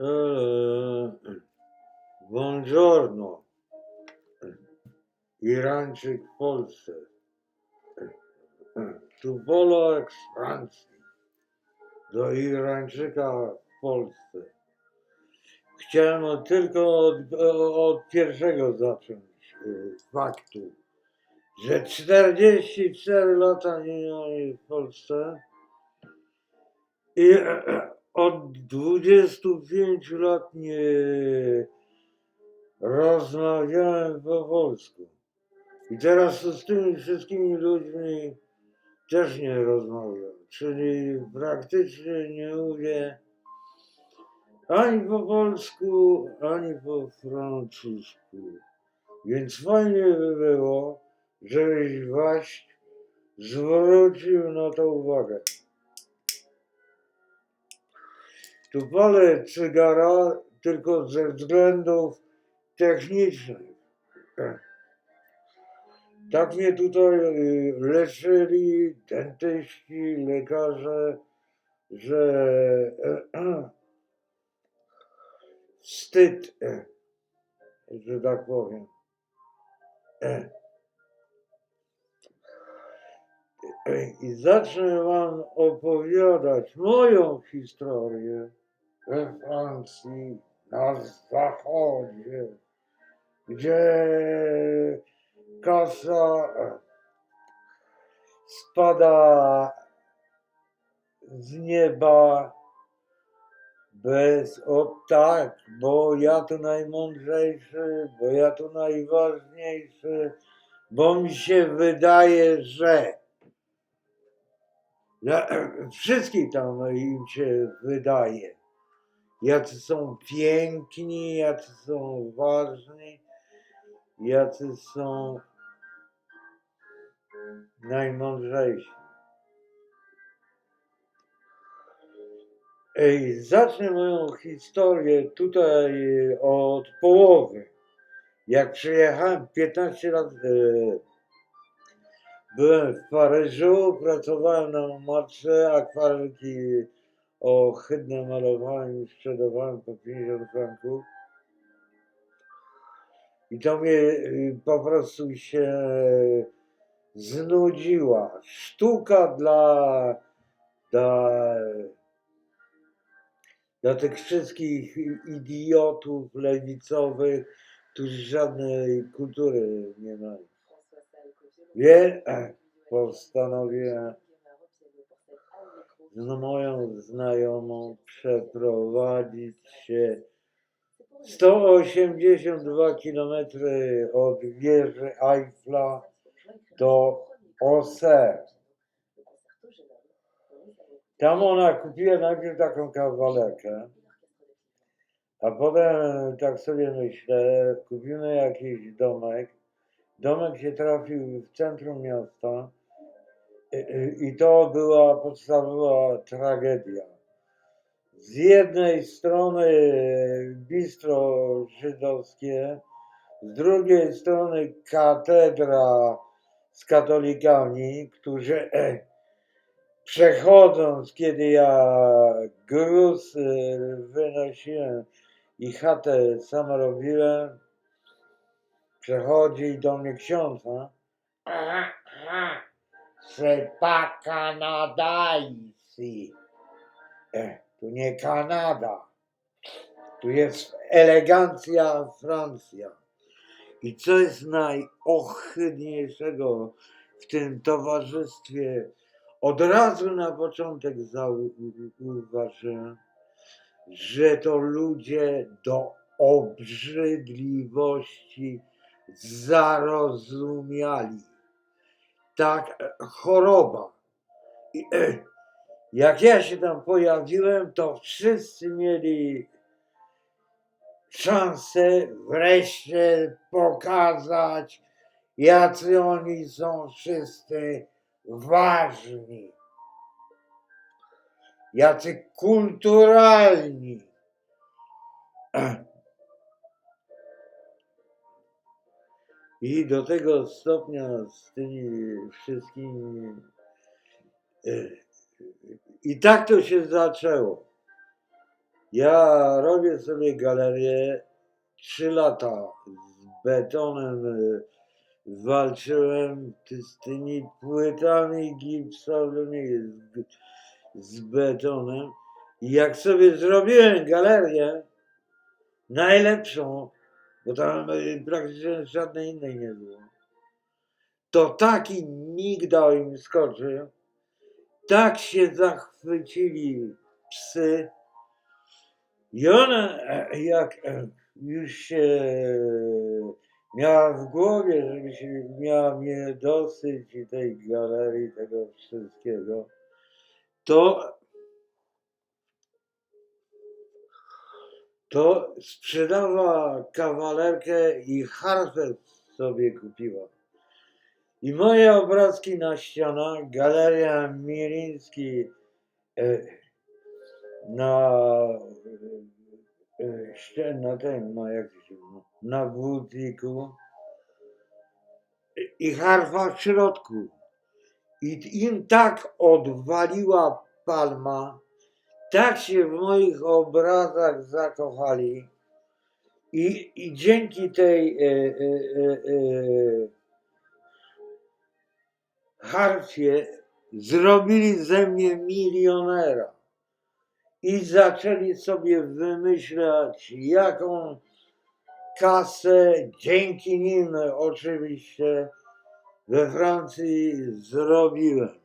Eee, Buongiorno. Irańczyk w Polsce. Tu Polak z Francji. Do Irańczyka w Polsce. Chciałem tylko od, od pierwszego zacząć y, faktu, że 44 lata minęły w Polsce i od 25 lat nie rozmawiałem po polsku. I teraz z tymi wszystkimi ludźmi też nie rozmawiam. Czyli praktycznie nie mówię ani po polsku, ani po francusku. Więc fajnie by było, żebyś Waś zwrócił na to uwagę. Tu palę cygara tylko ze względów technicznych. Tak mnie tutaj leczyli dentyści, lekarze, że wstyd, że tak powiem. I zacznę wam opowiadać moją historię we Francji, na zachodzie, gdzie kasa spada z nieba bez o tak, bo ja tu najmądrzejszy, bo ja tu najważniejszy, bo mi się wydaje, że no, wszystkim tam im się wydaje, jacy są piękni, jacy są ważni, jacy są najmądrzejsi. Ej, zacznę moją historię tutaj e, od połowy. Jak przyjechałem 15 lat, e, byłem w Paryżu, pracowałem na marce, akwarelki ohydne malowałem i sprzedawałem po 50 franków. I to mnie y, po prostu się znudziła. Sztuka dla, dla, dla tych wszystkich idiotów lewicowych, którzy żadnej kultury nie mają. Wie, postanowiłem z moją znajomą przeprowadzić się 182 km od wieży Eiffla do Auxerre. Tam ona kupiła najpierw taką kawalerkę, a potem tak sobie myślę, kupimy jakiś domek. Domek się trafił w centrum miasta i- i- i to była podstawowa tragedia. Z jednej strony bistro żydowskie, z drugiej strony katedra z katolikami, którzy e, przechodząc, kiedy ja gruz e, wynosiłem i chatę sam robiłem, przechodzi do mnie ksiądz? Canada ici. E, tu nie Kanada. Tu jest elegancja Francja. I co jest najohydniejszego w tym towarzystwie, od razu na początek zauważyłem, że to ludzie do obrzydliwości zarozumiali. Tak, e, choroba. I, e, jak ja się tam pojawiłem, to wszyscy mieli szansę wreszcie pokazać, jacy oni są wszyscy ważni, jacy kulturalni. I do tego stopnia z tymi wszystkimi. e, I tak to się zaczęło. Ja robię sobie galerię trzy lata z betonem. y, Walczyłem z tymi płytami gipsowymi, z, z betonem. I jak sobie zrobiłem galerię, najlepszą, bo tam praktycznie żadnej innej nie było, to taki migdał im skoczył, tak się zachwycili psy, i ona, e, jak e, już się miała w głowie, żeby się miała mnie dosyć i tej galerii, tego wszystkiego, to, to sprzedała kawalerkę i harfę sobie kupiła. I moje obrazki na ścianach, galeria Miriński e, na e, na tym, no jak się na budziku i harfa w środku. I im tak odwaliła palma, tak się w moich obrazach zakochali i, i dzięki tej e, e, e, e, harfie zrobili ze mnie milionera i zaczęli sobie wymyślać, jaką kasę dzięki nim oczywiście we Francji zrobiłem.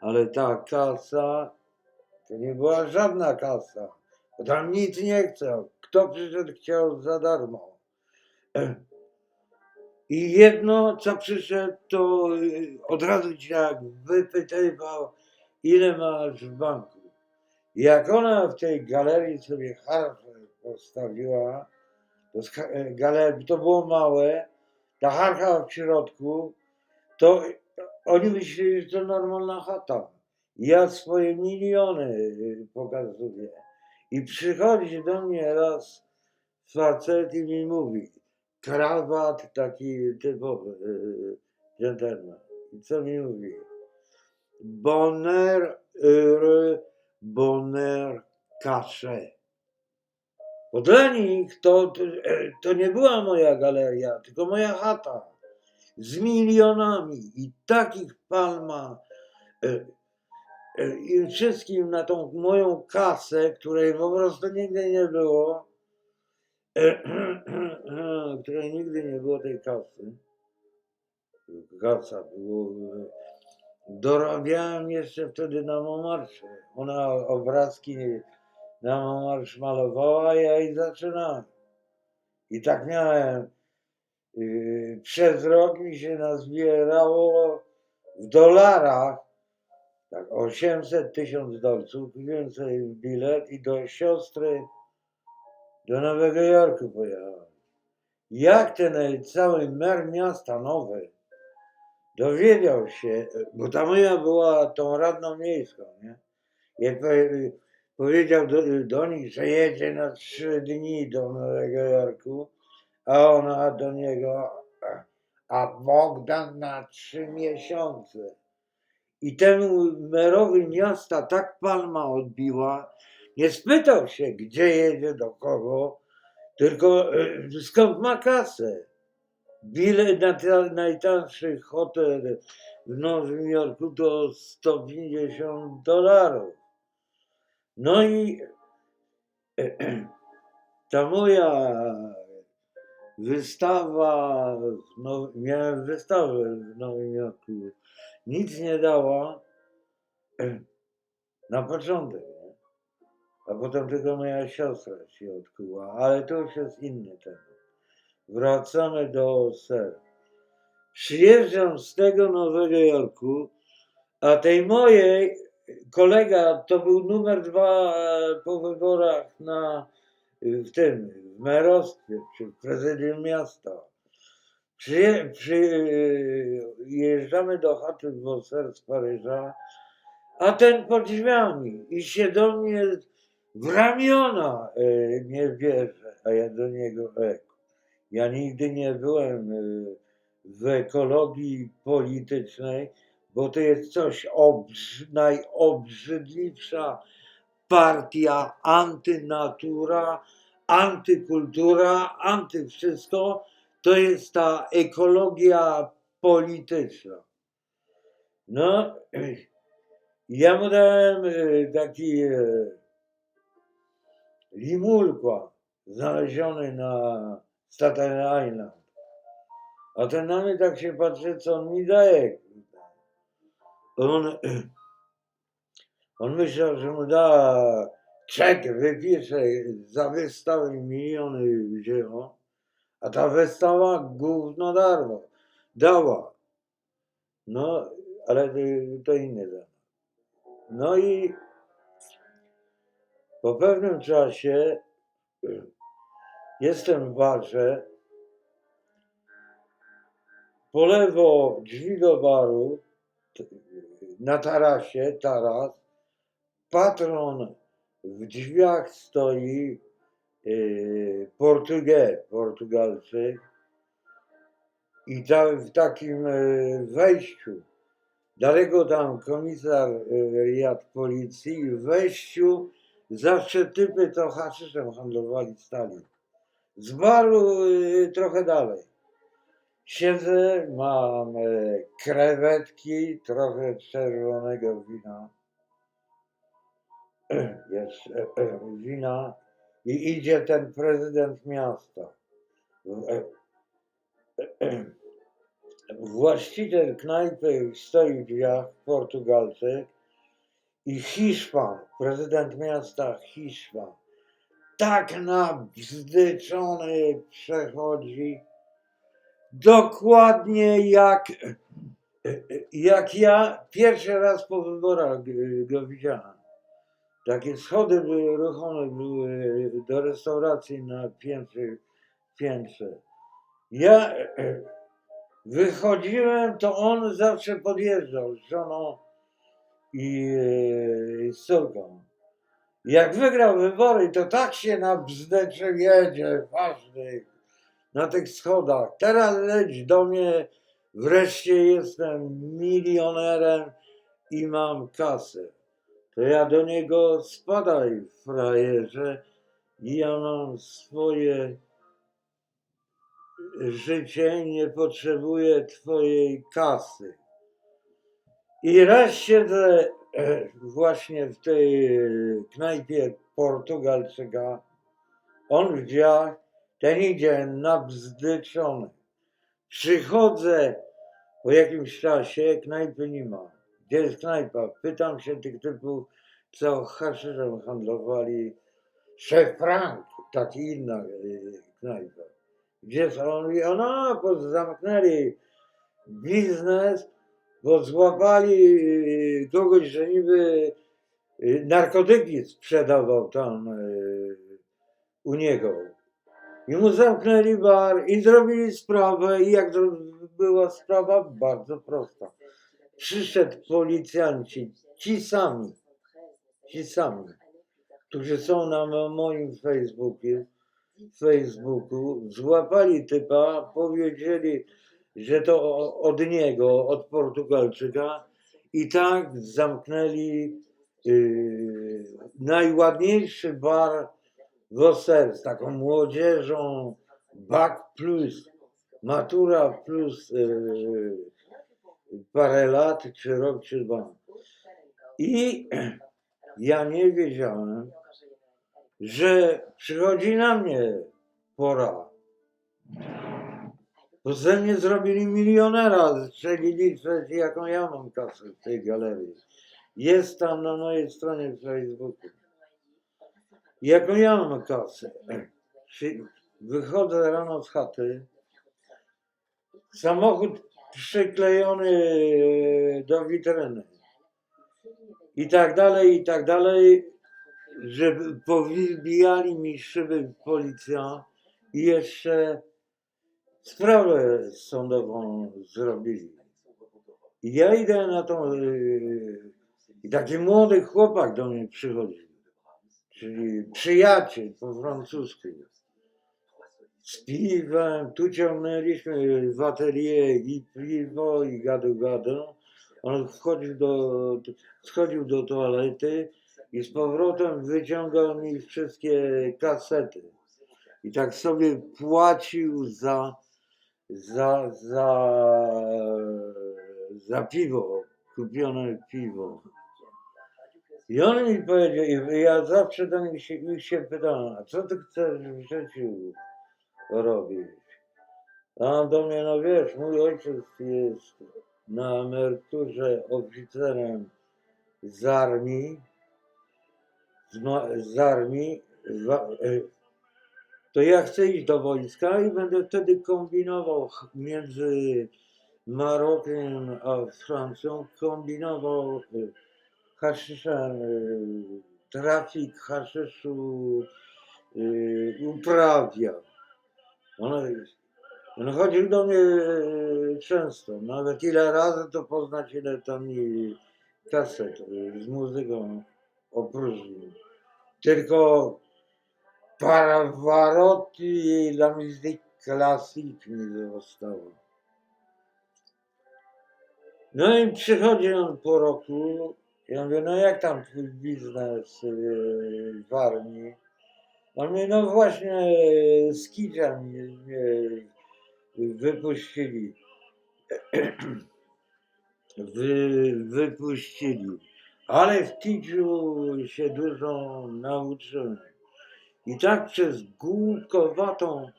Ale ta kasa to nie była żadna kasa, tam nic nie chciał. Kto przyszedł, chciał za darmo. I jedno, co przyszedł, to y, od razu cię jak wypytywał, ile masz w banku. Jak ona w tej galerii sobie harfę postawiła, to e, galerii, to było małe, ta harfa w środku, to oni myśleli, że to normalna chata. Ja swoje miliony y, pokazuję. I przychodzi do mnie raz facet i mi mówi, krawat taki typowy, y, gentleman. I co mi mówi? Bonheur, heureux, bonheur, caché. Bo dla nich to, to, e, to nie była moja galeria, tylko moja chata z milionami i takich palma e, i wszystkim na tą moją kasę, której po prostu nigdy nie było, e, której nigdy nie było tej kasy. Kasa było. e, Dorabiałem jeszcze wtedy na Momarsze. Ona obrazki na Momarsz malowała, ja i zaczynałem. I tak miałem. Przez rok mi się nazbierało w dolarach tak 800 tysiąc dolców. Kupiłem sobie bilet i do siostry do Nowego Jorku pojechałem. Jak ten cały mer miasta nowe dowiedział się, bo ta moja była tą radną miejską, nie? Jak powie- powiedział do, do nich, że jedzie na trzy dni do Nowego Jorku, a ona do niego, a Bogdan na trzy miesiące. I temu merowi miasta tak palma odbiła, nie spytał się, gdzie jedzie, do kogo, tylko e, skąd ma kasę. Bilet na ta- najtańszy hotel w Nowym Jorku to 150 dolarów. No i ta moja wystawa, no, miałem wystawę w Nowym Jorku, nic nie dała na początek. Nie? A potem tylko moja siostra się odkuła, ale to już jest inny temat. Wracamy do ser. Przyjeżdżam z tego Nowego Jorku, a tej mojej kolega to był numer dwa e, po wyborach na, w tym, w merostwie, czy w prezydium miasta. Przyje, przyjeżdżamy do chaty w Wasser z Paryża, a ten pod drzwiami i się do mnie w ramiona e, nie bierze, a ja do niego eko. Ja nigdy nie byłem e, w ekologii politycznej, bo to jest coś obrz, najobrzydliwsza partia, antynatura, antykultura, antywszystko. To jest ta ekologia polityczna. No, ja mu dałem e, taki e, limulkła znaleziony na Staten Island. A ten na mnie tak się patrzy, co on mi daje. On, on myślał, że mu da czek, wypisze za wystawę miliony wzięło, a ta wystawa gówno darła, dała. No, ale to, inny temat. No i po pewnym czasie jestem w barze, po lewo drzwi do baru, na tarasie, taras, patron w drzwiach stoi Portugę, Portugalczyk i tam w takim yy, wejściu, daleko tam komisariat policji, w wejściu zawsze typy to haszyszem handlowali stali. Z baru trochę dalej. Siedzę, mam krewetki, trochę czerwonego wina. Jest e, e, wina i idzie ten prezydent miasta. E, e, Właściciel knajpy stoi w drzwiach, Portugalczyk i Hiszpan, prezydent miasta Hiszpan. Tak nabzdyczony przechodzi dokładnie jak, jak ja pierwszy raz po wyborach go widziałem. Takie schody były ruchome były do restauracji na piętrze. piętrze. Ja wychodziłem, to on zawsze podjeżdżał z żoną i e, z córką. Jak wygrał wybory, to tak się na bzdeczek jedzie, ważny, na tych schodach. Teraz leć do mnie, wreszcie jestem milionerem i mam kasę. To ja do niego spadaj, frajerze, i ja mam swoje życie, nie potrzebuję twojej kasy. I raz siedzę e, właśnie w tej e, knajpie Portugalczyka, on w drzwiach, ten idzie nabzdyczony. Przychodzę po jakimś czasie, knajpy nie ma. Gdzie jest knajpa? Pytam się tych typów, co haszyszem handlowali. Szef Frank, taki inna y, knajpa. Gdzie są? On mówi, o no, bo zamknęli biznes, bo złapali y, kogoś, że niby y, narkotyki sprzedawał tam u niego. I mu zamknęli bar i zrobili sprawę. I jak była sprawa? Bardzo prosta. Przyszedł policjanci, ci sami, ci sami, którzy są na mo- moim Facebooku, Facebooku, złapali typa, powiedzieli, że to od niego, od Portugalczyka i tak zamknęli yy, najładniejszy bar w Oser z taką młodzieżą, BAK plus, matura plus yy, parę lat, czy rok, czy dwa. I ja nie wiedziałem, że przychodzi na mnie pora. Bo ze mnie zrobili milionera, strzelili przecież jaką ja mam kasę w tej galerii. Jest tam na mojej stronie Facebooku. Jaką ja mam kasę? Wychodzę rano z chaty, samochód przyklejony do witryny i tak dalej, i tak dalej, że powbijali mi szyby policja i jeszcze sprawę sądową zrobili. I ja idę na tą... Yy, I taki młody chłopak do mnie przychodzi, czyli przyjaciel po francusku. Piwem, tu ciągnęliśmy w atelier i piwo, i gadu gadu. On wchodził do, schodził do toalety i z powrotem wyciągał mi wszystkie kasety. I tak sobie płacił za, za, za, za piwo, kupione piwo. I on mi powiedział, ja zawsze do nich się, ich się pytałem, a co ty chcesz w życiu robić? A on do mnie, no wiesz, mój ojciec jest na emeryturze oficerem z armii, z, z armii, wa- e, to ja chcę iść do wojska i będę wtedy kombinował między Marokiem a Francją, kombinował e, haszyszem, e, trafik haszyszu uprawiał. On, on chodził do mnie e, często, nawet ile razy to poznać, ile tam mi kaset e, z muzyką opróżnił. Tylko Pavarotti i la musique classique mi zostało. No i przychodzi on po roku. Ja mówię, no jak tam twój biznes yy, w armii? On mówi, no właśnie z mnie wypuścili. Wy, wypuścili. Ale w Kiciu się dużo nauczyłem. I tak przez głupkowatą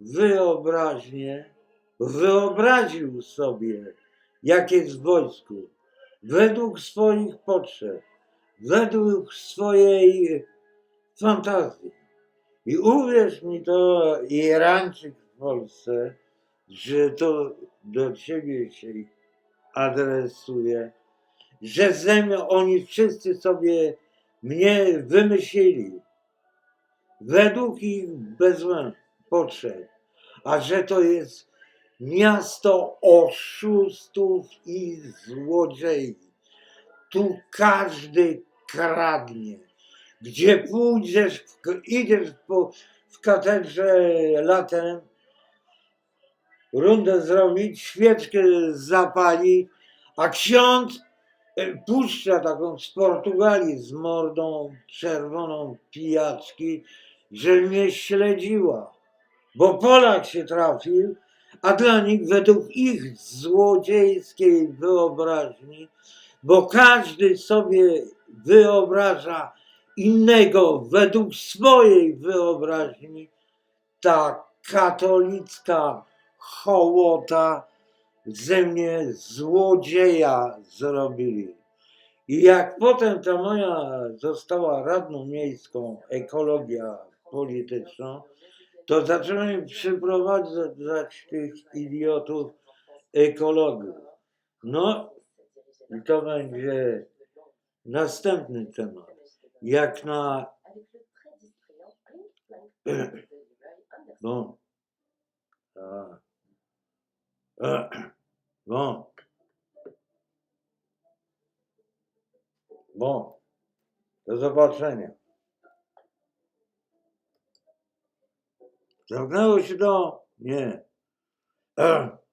wyobraźnię wyobraził sobie, jak jest w wojsku, według swoich potrzeb, według swojej fantazji. I uwierz mi to, Irańczyk w Polsce, że to do ciebie się adresuje, że ze mną oni wszyscy sobie mnie wymyślili według ich bezwzględnych potrzeb, a że to jest miasto oszustów i złodziei. Tu każdy kradnie. Gdzie pójdziesz, idziesz po, w katedrze latem, rundę zrobić, świeczkę zapalić, a ksiądz e, puszcza taką z Portugalii z mordą czerwoną pijaczki, że mnie śledziła. Bo Polak się trafił, a dla nich według ich złodziejskiej wyobraźni, bo każdy sobie wyobraża innego według swojej wyobraźni, ta katolicka hołota ze mnie złodzieja zrobili. I jak potem ta moja została radną miejską, ekologia polityczną, to zacząłem przyprowadzać tych idiotów ekologów. No i to będzie następny temat. Jak na Bon. Ah. Ah. Bon. Bon. Do zobaczenia. Zamknęło się to? Nie. Eh.